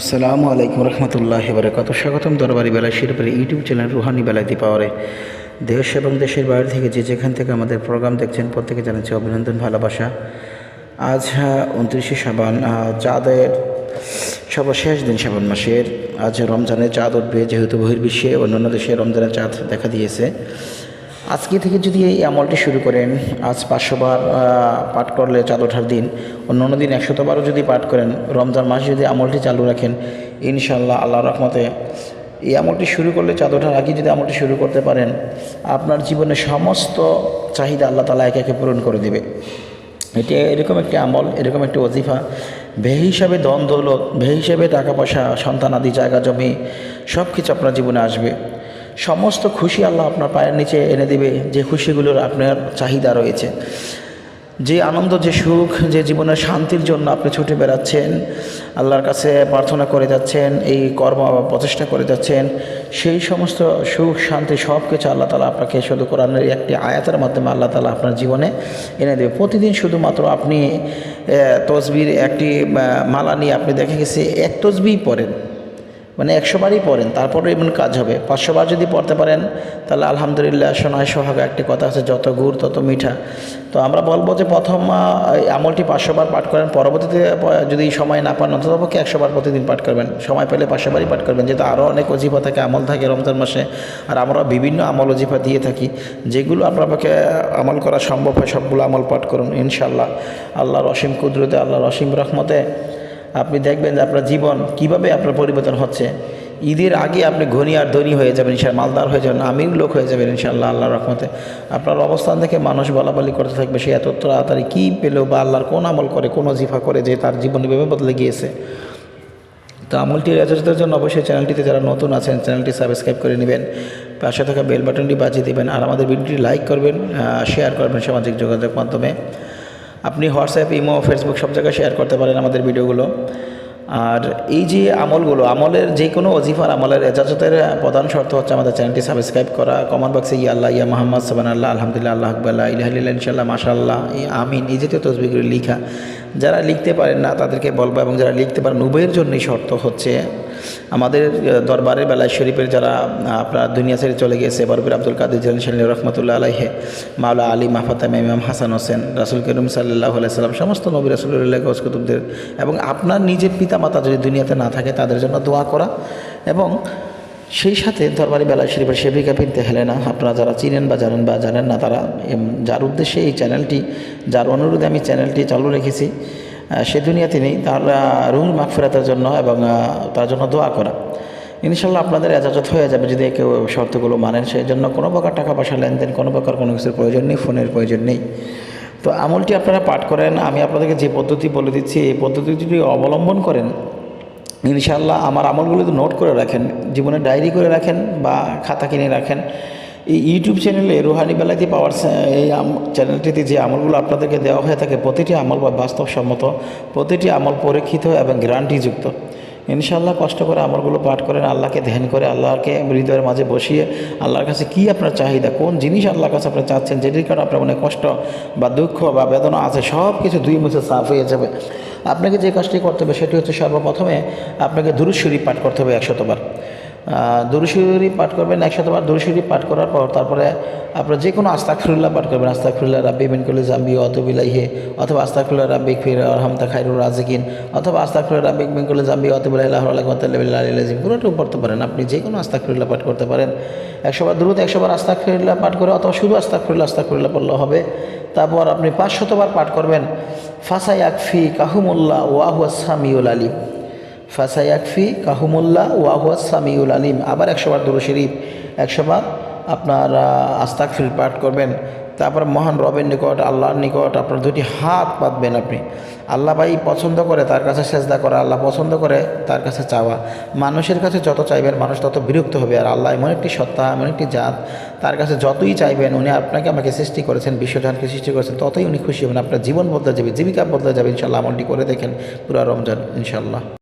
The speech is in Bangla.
আসসালামু আলাইকুম রহমতুল্লাহ বারকাত। স্বাগতম দরবারি বেলা শিরপুরের ইউটিউব চ্যানেল রুহানি বেলায় পাওয়ারে দেশ এবং দেশের বাইরে থেকে যে যেখান থেকে আমাদের প্রোগ্রাম দেখছেন, প্রত্যেকে জানাচ্ছি অভিনন্দন, ভালোবাসা। আজ উনত্রিশে সাবান চাঁদের সর্বশেষ দিন সাবান মাসের। আজ রমজানের চাঁদ উঠবে, যেহেতু বহির্বিশ্বে অন্যান্য দেশে রমজানের চাঁদ দেখা দিয়েছে। আজকে থেকে যদি এই আমলটি শুরু করেন, আজ পাঁচশো বার পাঠ করলে চাঁদ ওঠার দিন অন্য অন্য দিন একশতবারও যদি পাঠ করেন, রমজান মাসে যদি আমলটি চালু রাখেন ইনশাল্লাহ আল্লাহ রহমতে এই আমলটি শুরু করলে চাঁদ ওঠার আগে যদি আমলটি শুরু করতে পারেন, আপনার জীবনের সমস্ত চাহিদা আল্লাহ তালা একে একে পূরণ করে দেবে। এটি এরকম একটি আমল, এরকম একটি ওজিফা বে হিসাবে দন দৌলত বে হিসাবে টাকা পয়সা সন্তান আদি জায়গা জমি সব কিছু আপনার জীবনে আসবে। সমস্ত খুশি আল্লাহ আপনার পায়ের নিচে এনে দিবে। যে খুশিগুলোর আপনার চাহিদা রয়েছে। যে আনন্দ, যে সুখ, যে জীবনের শান্তির জন্য আপনি ছুটে বেড়াচ্ছেন, আল্লাহর কাছে প্রার্থনা করে যাচ্ছেন, এই কর্ম প্রচেষ্টা করে যাচ্ছেন, সেই সমস্ত সুখ, শান্তি সব কিছু আল্লাহ তালা আপনাকে শুধু কোরআনের একটি আয়াতের মাধ্যমে আল্লাহ তালা আপনার জীবনে এনে দেবে। প্রতিদিন শুধুমাত্র আপনি তসবির একটি মালা নিয়ে আপনি দেখে গেছে এক তসবিই পড়েন। মানে একশো বারই পড়েন তারপরে এমন কাজ হবে। পাঁচশো বার যদি পড়তে পারেন, তাহলে আলহামদুলিল্লাহ সোনায় সোহাগা একটি কথা আছে, যত গুড় তত মিঠা। তো আমরা বলব যে প্রথম আমলটি পাঁচশো বার পাঠ করেন, পরবর্তীতে যদি সময় না পান অন্ততপক্ষে একশো বার প্রতিদিন পাঠ করবেন। সময় পেলে পাঁচশো বারই পাঠ করবেন, যেহেতু আরও অনেক অজিফা থাকে, আমল থাকে রমজান মাসে, আর আমরা বিভিন্ন আমল অজিফা দিয়ে থাকি। যেগুলো আপনার পক্ষে আমল করা সম্ভব হয়, সবগুলো আমল পাঠ করুন ইনশাল্লাহ আল্লাহর অসীম কুদরতে, আল্লাহর অসীম রহমতে। আপনি দেখবেন যে আপনার জীবন কীভাবে আপনার পরিবর্তন হচ্ছে। ঈদের আগে আপনি ঘনি আর ধনী হয়ে যাবেন ইনশাল মালদার হয়ে যাবেন আমির লোক হয়ে যাবেন, ইনশাআল্লাহ আল্লাহর রহমতে। আপনার অবস্থান থেকে মানুষ বলাবলি করতে থাকবে, সে এত তাড়াতাড়ি কী পেল বা আল্লাহর কোন আমল করে, কোন জিফা করে যে তার জীবন এভাবে বদলে গিয়েছে। তো আমলটি রেজাল্টের জন্য অবশ্যই চ্যানেলটিতে যারা নতুন আছেন, চ্যানেলটি সাবস্ক্রাইব করে নেবেন, পাশে থাকা বেল বাটনটি বাজিয়ে দেবেন, আর আমাদের ভিডিওটি লাইক করবেন শেয়ার করবেন সামাজিক যোগাযোগ মাধ্যমে। আপনি হোয়াটসঅ্যাপ, ইমো, ফেসবুক সব জায়গায় শেয়ার করতে পারেন আমাদের ভিডিওগুলো। আর এই যে আমলগুলো, আমলের যে কোনো অজিফার আমলের এজাজতের প্রধান শর্ত হচ্ছে আমাদের চ্যানেলটি সাবস্ক্রাইব করা। কমেন্ট বক্সে ইয়া আল্লাহ, ইয়া মোহাম্মদ সাবান আল্লাহ আলহামদুলিল্লাহ আল্লাহ আকবাল্লাহ ইলাহিল্লা ইনশাল্লাহ মাশাল্লাহ আমিন এই জাতীয় তসবিগুলি লিখা। যারা লিখতে পারেন না, তাদেরকে বলব এবং যারা লিখতে পারেন, উভয়ের জন্যই শর্ত হচ্ছে আমাদের আহ, দরবারের বেলায় শরীফের যারা আপনার দুনিয়া ছেড়ে চলে গিয়েছে বরফির আব্দুল কাদের জালিন সাল্লি রহমতুল্লাহ আলাইহে মাওলা আলী মাহফাতাম ইমাম হাসান হোসেন রাসুল করিম সাল্লাহ সাল্লাম সমস্ত নবী রাসুল্লাহ কুতুবদের এবং আপনার নিজের পিতামাতা যদি দুনিয়াতে না থাকে তাদের জন্য দোয়া করা এবং সেই সাথে দরবারি বেলা শরীফের সেবিকা পিনতে হেলেনা আপনারা যারা চিনেন বা জানেন বা জানেন না তারা যার উদ্দেশ্যে এই চ্যানেলটি যার অনুরোধে আমি চ্যানেলটি চালু রেখেছি সে দুনিয়াতে নেই তার রুহুল মাগফিরাতের জন্য এবং তার জন্য দোয়া করা। ইনশাল্লাহ আপনাদের এজাজত হয়ে যাবে যদি কেউ শর্তগুলো মানেন। সেই জন্য কোনো প্রকার টাকা পয়সা লেনদেন, কোনো প্রকার কোনো কিছুর প্রয়োজন নেই, ফোনের প্রয়োজন নেই। তো আমলটি আপনারা পাঠ করেন। আমি আপনাদেরকে যে পদ্ধতি বলে দিচ্ছি, এই পদ্ধতি যদি অবলম্বন করেন। ইনশাল্লাহ আমার আমলগুলো নোট করে রাখেন, জীবনে ডায়েরি করে রাখেন বা খাতা কিনে রাখেন এই ইউটিউব চ্যানেলে রুহানি বেলাতে পাওয়ার এই চ্যানেলটিতে যে আমলগুলো আপনাদেরকে দেওয়া হয়ে থাকে, প্রতিটি আমল বা বাস্তবসম্মত, প্রতিটি আমল পরীক্ষিত এবং গ্যারান্টিযুক্ত ইনশাল্লাহ কষ্ট করে আমলগুলো পাঠ করেন, আল্লাহকে ধ্যান করে, আল্লাহকে হৃদয়ের মাঝে বসিয়ে আল্লাহর কাছে কী আপনার চাহিদা, কোন জিনিস আল্লাহর কাছে আপনি চাচ্ছেন, যেটির কারণে আপনার মনে কষ্ট বা দুঃখ বা বেদনা আছে সব কিছু দুই মুছে সাফ হয়ে যাবে। আপনাকে যে কাজটি করতে হবে, সেটি হচ্ছে সর্বপ্রথমে আপনাকে দুরুশ্বরী পাঠ করতে হবে একশতবার। দুরুশ্বরী পাঠ করবেন একশতবার দুরুশ্বরী পাঠ করার পর তারপরে আপনার যে কোনো আস্তাকফিরুল্লাহ পাঠ করবেন আস্তাকফিরুল্লাহ রাব্বি বিন কুল্লি জাম্বি অতবিলাইহে অথবা আস্তাকফিরুল্লাহ রাব্বিক ফির রহমতা খাইরুর রাজিকিন, অথবা আস্তাকফিরুল্লাহ রাব্বিক বিন কুল্লি জাম্বি অতবিলাহ আলাইকুম পুরোটাও পড়তে পারেন, আপনি যে কোনো আস্তাকফিরুল্লাহ পাঠ করতে পারেন। একশোবার দ্রুত একশোবার আস্তাকফিরুল্লাহ পাঠ করে, অথবা শুধু আস্তাকফিরুল্লাহ আস্তাকফিরুল্লাহ পড়লে হবে। তারপর আপনি পাঁচশতবার পাঠ করবেন ফাসাই আকফি কাহুমুল্লাহ ওয়াহুয়া সামিউল আলিম। ফাসাইয়াকফি কাহুমুল্লাহ ওয়াহুয়া সামিউল আলিম। আবার একশোবার দুরু শরীফ একশোবার আপনার আস্তাকফির পাঠ করবেন। তারপর মহান রবের নিকট, আল্লাহর নিকট আপনার দুটি হাত পাতবেন আপনি। আল্লাহ ভাই পছন্দ করে তার কাছে সেজদা করা, আল্লাহ পছন্দ করে তার কাছে চাওয়া। মানুষের কাছে যত চাইবেন, মানুষ তত বিরক্ত হবে। আর আল্লাহ এমন একটি সত্তা, এমন একটি জাত, তার কাছে যতই চাইবেন, উনি আপনাকে আমাকে সৃষ্টি করেছেন, বিশ্বজানকে সৃষ্টি করেছেন, ততই উনি খুশি হবেন। আপনার জীবন বদলে যাবে, জীবিকা বদলে যাবে ইনশাল্লাহ আমলটি করে দেখেন পুরা রমজান ইনশাল্লাহ